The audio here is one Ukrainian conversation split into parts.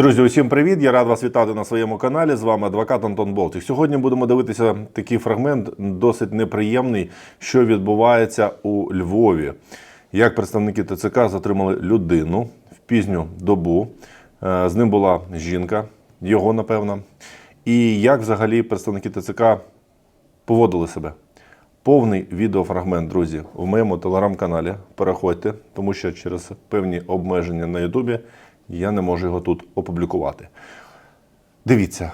Друзі, усім привіт! Я рад вас вітати на своєму каналі. З вами адвокат Антон Болтик. Сьогодні будемо дивитися такий фрагмент, досить неприємний, що відбувається у Львові. Як представники ТЦК затримали людину в пізню добу. Е, З ним була жінка, його напевно. І як взагалі представники ТЦК поводили себе. Повний відеофрагмент, друзі, в моєму телеграм-каналі. Переходьте, тому що через певні обмеження на Ютубі я не можу його тут опублікувати. Дивіться.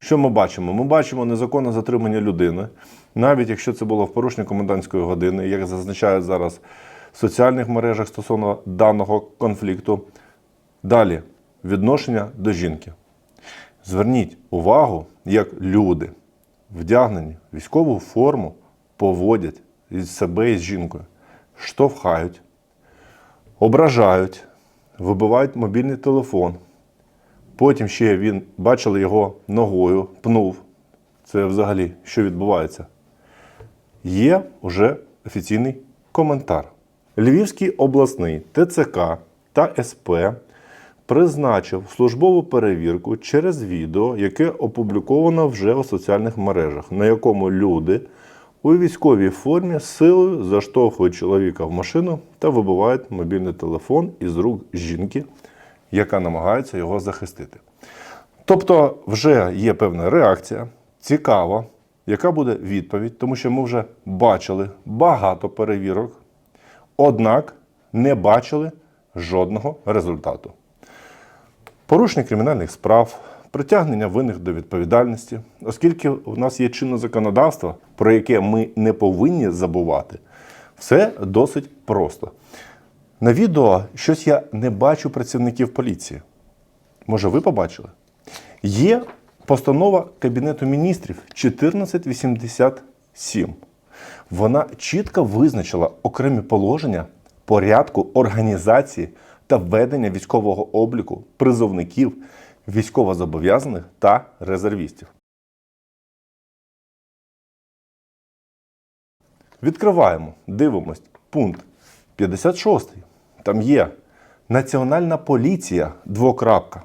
Що ми бачимо? Ми бачимо незаконне затримання людини, навіть якщо це було в порушенні комендантської години, як зазначають зараз в соціальних мережах стосовно даного конфлікту. Далі відношення до жінки. Зверніть увагу, як люди, вдягнені в військову форму, поводять із себе із жінкою, штовхають, ображають, вибивають мобільний телефон. Потім ще він бачили його ногою, пнув. Це взагалі що відбувається? Є вже офіційний коментар. Львівський обласний ТЦК та СП призначив службову перевірку через відео, яке опубліковано вже у соціальних мережах, на якому люди у військовій формі силою заштовхують чоловіка в машину та вибивають мобільний телефон із рук жінки, яка намагається його захистити. Тобто, вже є певна реакція, цікаво, яка буде відповідь, тому що ми вже бачили багато перевірок, однак не бачили жодного результату. Порушення кримінальних справ, притягнення винних до відповідальності, оскільки у нас є чинне законодавство, про яке ми не повинні забувати, все досить просто. На відео щось я не бачу працівників поліції. Може, ви побачили? Є постанова Кабінету міністрів 1487. Вона чітко визначила окремі положення порядку організації та ведення військового обліку призовників, військовозобов'язаних та резервістів. Відкриваємо, дивимось. Пункт 56. Там є Національна поліція двокрапка.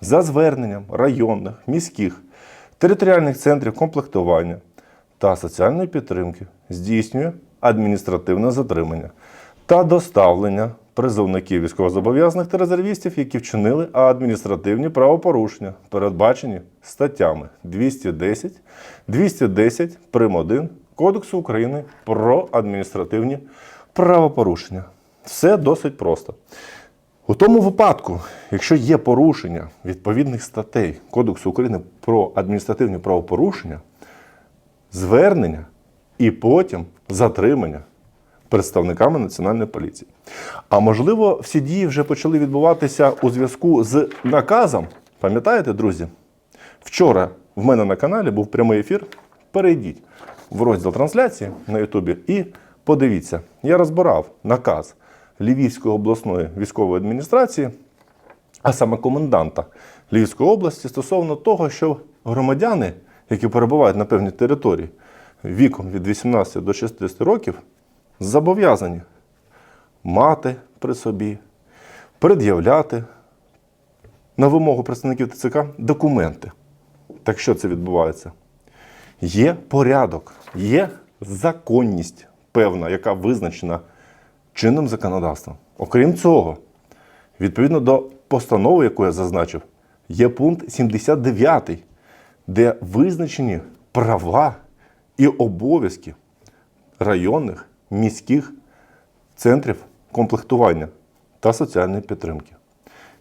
За зверненням районних, міських, територіальних центрів комплектування та соціальної підтримки здійснює адміністративне затримання та доставлення призовників військовозобов'язаних та резервістів, які вчинили адміністративні правопорушення, передбачені статтями 210, 210 прим. 1 Кодексу України про адміністративні правопорушення. Все досить просто. У тому випадку, якщо є порушення відповідних статей Кодексу України про адміністративні правопорушення, звернення і потім затримання представниками Національної поліції. А можливо, всі дії вже почали відбуватися у зв'язку з наказом. Пам'ятаєте, друзі? Вчора в мене на каналі був прямий ефір. Перейдіть в розділ трансляції на Ютубі і подивіться, я розбирав наказ Львівської обласної військової адміністрації, а саме коменданта Львівської області, стосовно того, що громадяни, які перебувають на певній території віком від 18 до 60 років, зобов'язані мати при собі, пред'являти на вимогу представників ТЦК документи. Так що це відбувається? Є порядок, є законність певна, яка визначена чинним законодавством. Окрім цього, Відповідно до постанови, яку я зазначив, є пункт 79, де визначені права і обов'язки районних міських центрів комплектування та соціальної підтримки.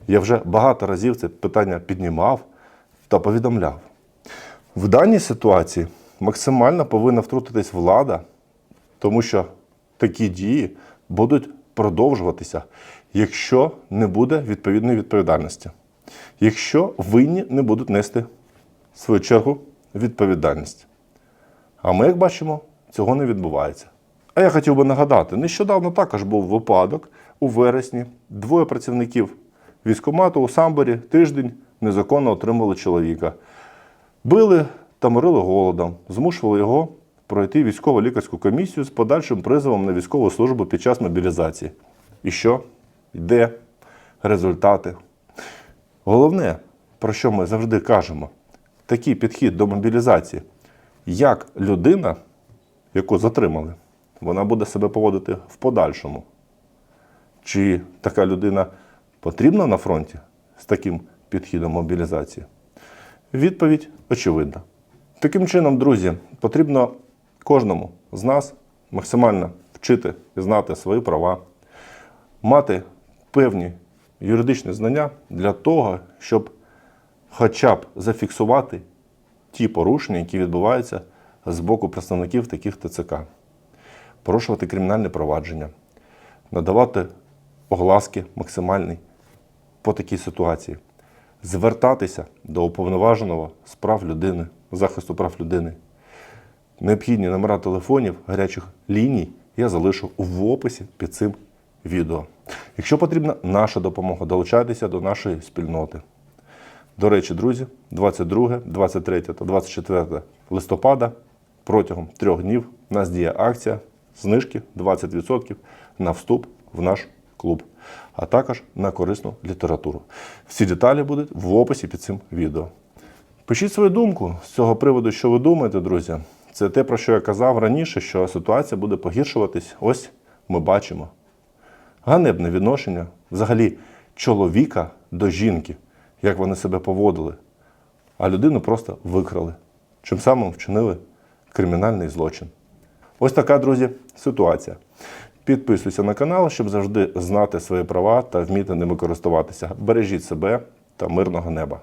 Я вже багато разів це питання піднімав та повідомляв. В даній ситуації максимально повинна втрутитись влада, тому що такі дії будуть продовжуватися, якщо не буде відповідної відповідальності, якщо винні не будуть нести в свою чергу відповідальність. А ми, як бачимо, цього не відбувається. А я хотів би нагадати, нещодавно також був випадок у вересні. Двоє працівників військкомату у Самборі тиждень незаконно отримали чоловіка. Били та морили голодом, змушували його пройти військово-лікарську комісію з подальшим призовом на військову службу під час мобілізації. І що? Йде результати. Головне, про що ми завжди кажемо, такий підхід до мобілізації, як людина, яку затримали, вона буде себе поводити в подальшому. Чи така людина потрібна на фронті з таким підхідом мобілізації? Відповідь очевидна. Таким чином, друзі, потрібно кожному з нас максимально вчити і знати свої права, мати певні юридичні знання для того, щоб хоча б зафіксувати ті порушення, які відбуваються з боку представників таких ТЦК, порушувати кримінальне провадження, надавати огласки максимальний по такій ситуації, звертатися до уповноваженого з прав людини, захисту прав людини. Необхідні номера телефонів, гарячих ліній я залишу в описі під цим відео. Якщо потрібна наша допомога, долучайтеся до нашої спільноти. До речі, друзі, 22, 23 та 24 листопада протягом трьох днів у нас діє акція знижки 20% на вступ в наш клуб, а також на корисну літературу. Всі деталі будуть в описі під цим відео. Пишіть свою думку з цього приводу, що ви думаєте, друзі. Це те, про що я казав раніше, що ситуація буде погіршуватись. Ось ми бачимо. Ганебне відношення взагалі чоловіка до жінки, як вони себе поводили, а людину просто викрали, чим самим вчинили кримінальний злочин. Ось така, друзі, ситуація. Підписуйся на канал, щоб завжди знати свої права та вміти ними користуватися. Бережіть себе та мирного неба.